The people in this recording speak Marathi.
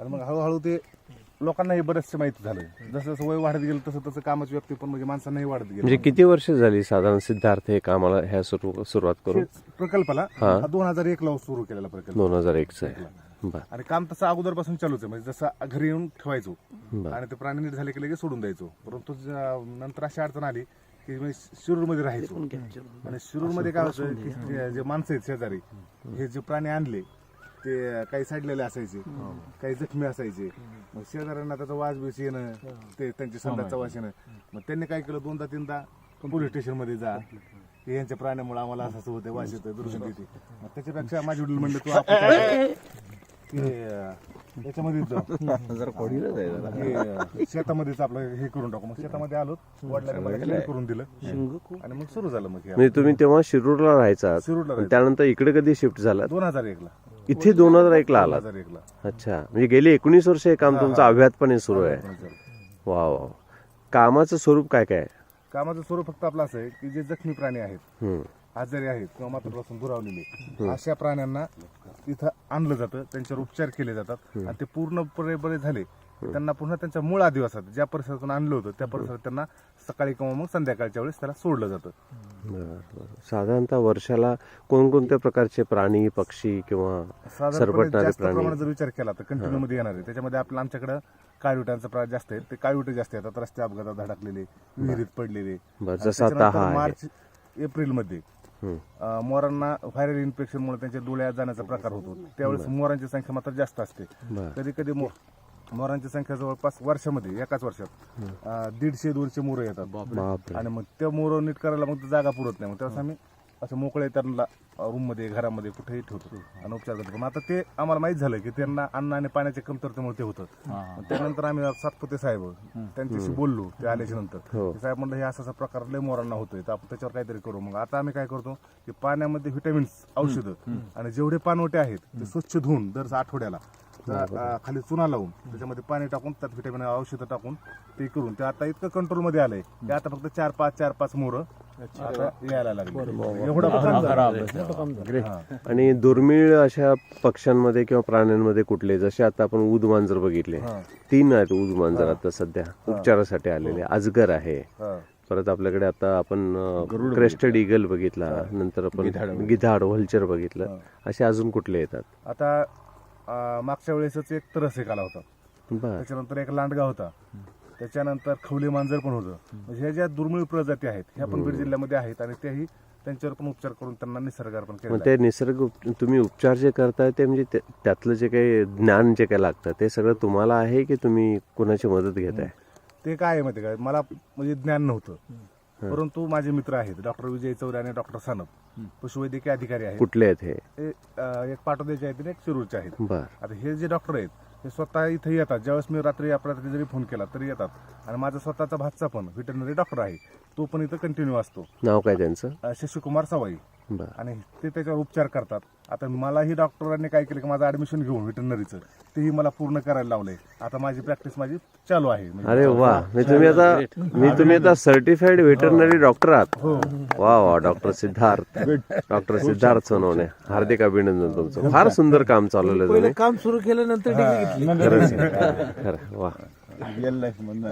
आणि मग हळूहळू ते लोकांनाही बरेचसे माहिती झालं जसं जसं वय वाढत गेलं तसं तसं कामाची व्याप्ती पण म्हणजे माणसांनाही वाढत म्हणजे गेली किती वर्ष झाली साधारण सिद्धार्थ हे कामाला ह्या सुरू सुरुवात करून? प्रकल्पाला हा. दोन हजार एक ला सुरू केलेला प्रकल्प. दोन हजार एकचं आहे. बर. आणि काम तसं अगोदरपासून चालूच आहे. म्हणजे जसं घरी येऊन ठेवायचो आणि ते प्राणी नीट झाले की लगेच सोडून द्यायचो. परंतु नंतर अशी अडचण आली की मी शिरूरमध्ये राहायचो. आणि शिरूरमध्ये काय होतं की जे- जे माणसं आहेत शेजारी हे जे प्राणी आणले ते काही सडलेले असायचे. काही जखमी असायचे. मग शेजाऱ्यांना त्याचा वास बीस येणं ते त्यांची संडासचा वास येणं. मग त्यांनी काय केलं? दोनदा तीनदा पोलीस स्टेशनमध्ये जा. की यांच्या प्राण्यामुळे आम्हाला असं होतं वास येतं दुर्गंधी येते मग त्याच्यापेक्षा माझे वडील म्हणले तू आपण काय कर? हे, अं, शेतामध्येच आपलं हे करून टाकू. मग शेतामध्ये आलो. वडिलांनी मला clear करून दिलं. आणि मग सुरू झालं मग हे म्हणजे तुम्ही तेव्हा शिरूरला राहायचा. शिरूरला राहायचो. त्यानंतर इकडे कधी शिफ्ट झाला दोन हजार एक ला इथे दोन हजार एक ला आला हजार एक ला. अच्छा. म्हणजे गेली एकोणीस वर्ष हे काम तुमचं अव्याहतपणे सुरू आहे. वा वा कामाचं स्वरूप काय काय आहे? कामाचं स्वरूप फक्त आपलं असं आहे की जे जखमी प्राणी आहेत हम्म. आजारी आहेत किंवा मातृपासून दुरावलेले अशा प्राण्यांना इथं आणलं जातं त्यांच्यावर उपचार केले जातात आणि ते पूर्णपणे बरे झाले. त्यांना पुन्हा त्यांच्या मूळ आदिवासात ज्या परिसरातून आणलं होतं त्या परिसरात त्यांना सकाळी किंवा मग संध्याकाळच्या वेळेस त्याला सोडलं जातं. साधारणतः वर्षाला कोणकोणत्या प्रकारचे प्राणी पक्षी किंवा साधारणपणे सरपटणारे जास्त प्राणी? प्रमाणात जर विचार केला तर कंटिन्यू मध्ये येणार आहे. त्याच्यामध्ये आपल्या आमच्याकडे काळविटांचं प्रमाण जास्त आहे ते काळविटे जास्त येतात रस्ते अपघातात धडकलेले विहिरीत पडलेले. बरं, आणि जसं आता त्याच्यानंतर हा आहे. मार्च एप्रिलमध्ये मोरांना व्हायरल इन्फेक्शन मुळे त्यांच्या डोळ्यात जाण्याचा प्रकार होतो. त्यावेळेस मोरांची संख्या मात्र जास्त असते. बरं. कधी कधी मो- मोरांची संख्या जवळपास वर्षामध्ये एकाच वर्षात अं, दीडशे दोनशे मोरं येतात. बापरे. आणि मग त्या मोर नीट करायला मग जागा पुरत नाही. मग त्यावेळेस आम्ही असं मोकळे त्यांना रूममध्ये घरामध्ये कुठेही ठेवतो. आणि उपचार करतो. पण आता ते आम्हाला माहीत झालं की त्यांना अन्न आणि पाण्याच्या कमतरतेमुळे ते होतं मग त्यानंतर आम्ही सातपुते साहेब त्यांच्याशी बोललो ते आल्याच्यानंतर. हो. ते साहेब म्हणलं हे असा असा प्रकार लय मोरांना होतोय तर आपण त्याच्यावर काहीतरी करू. मग आता आम्ही काय करतो की पाण्यामध्ये व्हिटॅमिन्स औषधं आणि जेवढे पानवटे आहेत ते स्वच्छ धुवून दर आठवड्याला अं, खाली चुना लावून त्याच्यामध्ये पाणी टाकून त्यात व्हिटॅमिन औषधं टाकून ते करून. ते आता इतकं कंट्रोलमध्ये आलंय की आता फक्त चार पाच चार पाच मोर आता यायला लागले. एवढा बदल झाला. हा. आणि दुर्मिळ अशा पक्ष्यांमध्ये किंवा प्राण्यांमध्ये कुठले जसे आता आपण ऊद मांजर बघितले हा. तीन आहेत ऊद मांजर आता सध्या. उपचारासाठी आलेले. अजगर आहे. हा. परत आपल्याकडे आता आपण क्रेस्टेड इगल बघितला. नंतर आपण गिधाड व्हल्चर बघितलं. असे अजून कुठले येतात? आता अं, मागच्या वेळेसच एक तरस एक आला होता. बर. त्याच्यानंतर एक लांडगा होता. त्याच्यानंतर खवले मांजर पण होतं. म्हणजे ह्या ज्या दुर्मिळ प्रजाती आहेत ह्या पण बीड जिल्ह्यामध्ये आहेत आणि त्याही त्यांच्यावर पण उपचार करून त्यांना निसर्गार्पण केले ते निसर्ग उप- तुम्ही उपचार जे करताय ते म्हणजे ते- त्यातलं जे काही ज्ञान जे काही लागतं ते सगळं तुम्हाला आहे की तुम्ही कुणाची मदत घेताय? ते काय आहे माहिती का? मला म्हणजे ज्ञान नव्हतं. परंतु माझे मित्र आहेत डॉक्टर विजय चौरे आणि डॉक्टर सानप. पशुवैद्यकीय अधिकारी आहेत. कुठले आहेत हे? ते, अं, एक पाटोद्याचे आहेत आणि एक शिरूरचे आहेत. बर. आता हे जे डॉक्टर आहेत हे स्वतः इथे येतात. ज्यावेळेस मी रात्री अपरात्री जरी फोन केला तरी येतात. आणि माझा स्वतःचा भातचा पण व्हेटरनरी डॉक्टर आहे. तो पण इथं कंटिन्यू असतो. नाव काय त्यांचं? अं, शशिकुमार सवाई. बर. आणि ते त्याच्यावर उपचार करतात. आता मलाही डॉक्टरांनी काय केलं की माझं ऍडमिशन घेऊन व्हेटरनरीचं तेही मला पूर्ण करायला लावलंय. आता माझी प्रॅक्टिस माझी चालू आहे. म्हणजे अरे वा. मी तुम्ही आता मी तुम्ही आता सर्टिफाईड व्हेटरनरी डॉक्टर आहात. वा वा डॉक्टर सिद्धार्थ. डॉक्टर सिद्धार्थ सोनवणे. हार्दिक अभिनंदन तुमचं. फार सुंदर काम चालवलं तुम्ही. काम सुरू केल्यानंतर डिग्री घेतली. खरंच खरं वा. रिअल लाईफ मधनं